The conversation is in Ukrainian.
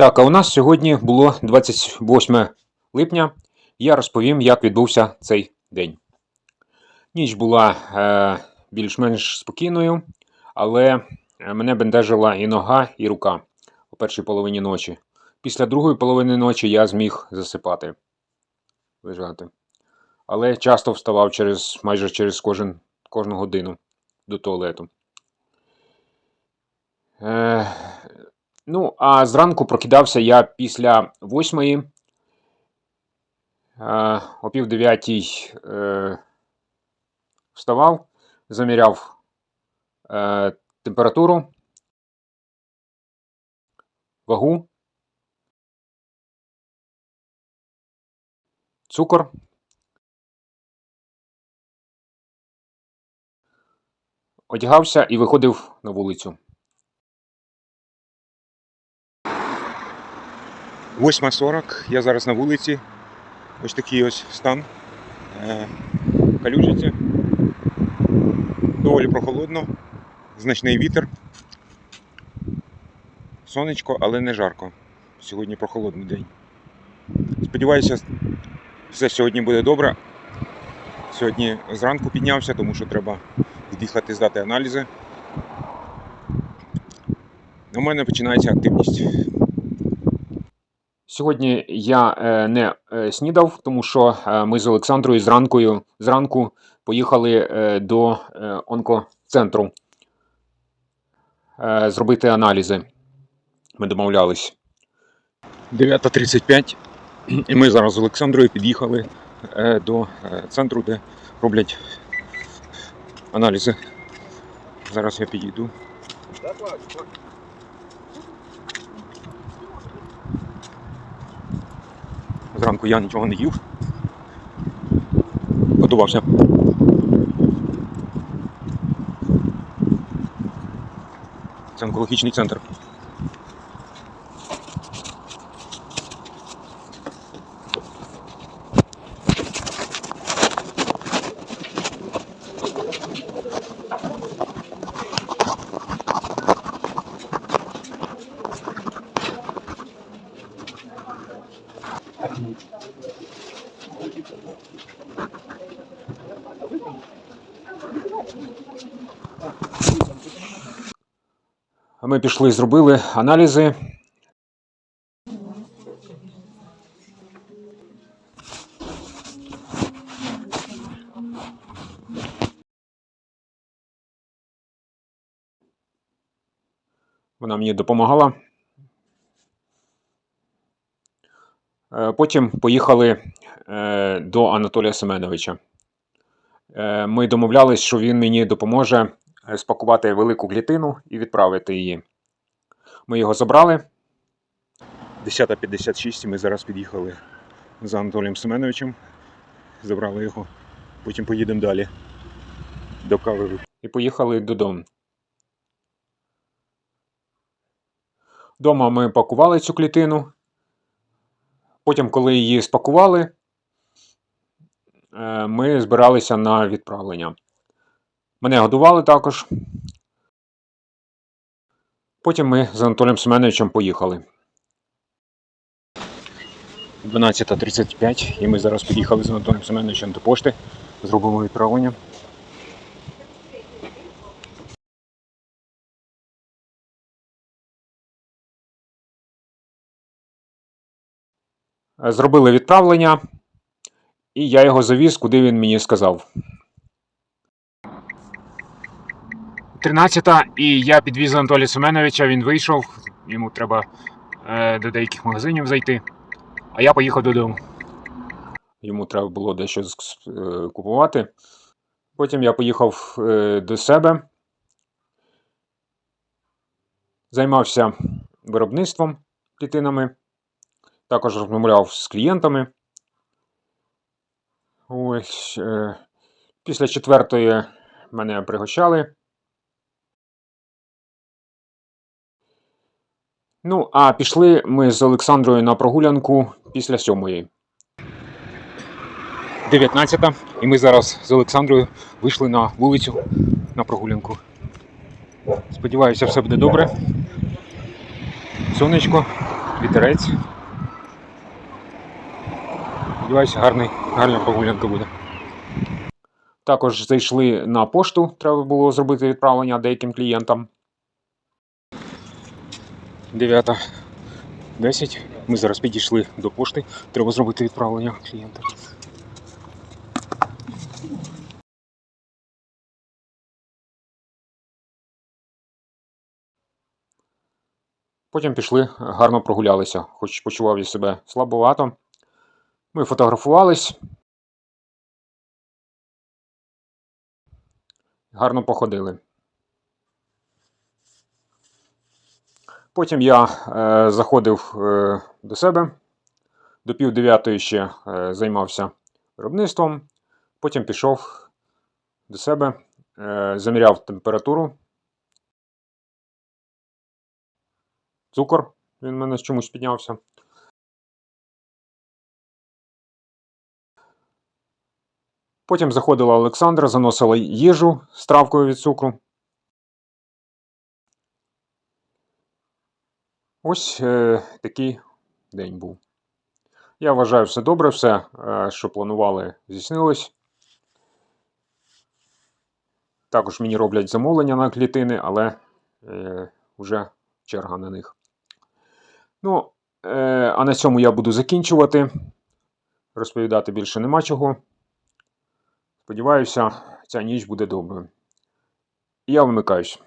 Так, а у нас сьогодні було 28 липня. Я розповім, як відбувся цей день. Ніч була е, більш-менш спокійною, але е, мене бентежила і нога, і рука у першій половині ночі. Після другої половини ночі я зміг засипати, лежати. Але часто вставав через, майже через кожен, кожну годину до туалету. Е, Ну, а зранку прокидався я після восьмої, е, о пів дев'ятій е, вставав, заміряв е, температуру, вагу, цукор. Одягався і виходив на вулицю. 8.40, я зараз на вулиці. Ось такий ось стан. Е, Калюжиці. Доволі прохолодно, значний вітер. Сонечко, але не жарко. Сьогодні прохолодний день. Сподіваюся, все сьогодні буде добре. Сьогодні зранку піднявся, тому що треба від'їхати здати аналізи. У мене починається активність. Сьогодні я е, не е, снідав, тому що е, ми з Олександрою зранкою, зранку поїхали до онкоцентру зробити аналізи. Ми домовлялись. 9.35, і ми зараз з Олександрою під'їхали до центру, де роблять аналізи. Зараз я підійду. Зранку я нічого не їв. Готувався. Це онкологічний центр. Ми пішли, зробили аналізи. Вона мені допомагала. Е, Потім поїхали е, до Анатолія Семеновича. Е, Ми домовлялись, що він мені допоможе е, спакувати велику клітину і відправити її. Ми його забрали. 10.56 ми зараз під'їхали за Анатолієм Семеновичем. Забрали його. Потім поїдемо далі. До кави. І поїхали додому. Дома ми пакували цю клітину. Потім, коли її спакували, е, ми збиралися на відправлення. Мене годували також. Потім ми з Анатолієм Семеновичем поїхали. 12.35 і ми зараз під'їхали з Анатолієм Семеновичем до пошти. Зробимо відправлення. Зробили відправлення, і я його завіз, куди він мені сказав. 13-та, і я підвіз Анатолія Семеновича, він вийшов, йому треба е, до деяких магазинів зайти. А я поїхав додому. Йому треба було дещо е, купувати. Потім я поїхав е, до себе, займався виробництвом клітинами, також розмовляв з клієнтами. Ось, е, після четвертої мене пригощали. Ну, а пішли ми з Олександрою на прогулянку після сьомої. 19-та. і ми зараз з Олександрою вийшли на вулицю на прогулянку. Сподіваюся, все буде добре. Сонечко. вітерець. Сподіваюся, гарний, гарна прогулянка буде. Також зайшли на пошту, треба було зробити відправлення деяким клієнтам. 9.10. Ми зараз підійшли до пошти. Треба зробити відправлення клієнта. Потім пішли, гарно прогулялися, хоч почував я себе слабовато. Ми фотографувались. Гарно походили. Потім я е, заходив е, до себе. До пів дев'ятої ще е, займався виробництвом. Потім пішов до себе, е, заміряв температуру. Цукор, він в мене чомусь піднявся. Потім заходила Олександра, заносила їжу з травкою від цукру. Ось е, такий день був. Я вважаю, все добре, все, е, що планували, здійснилось. Також мені роблять замовлення на клітини, але е, вже черга на них. Ну, е, а на цьому я буду закінчувати. Розповідати більше нема чого. Сподіваюся, ця ніч буде доброю. Я вимикаюсь.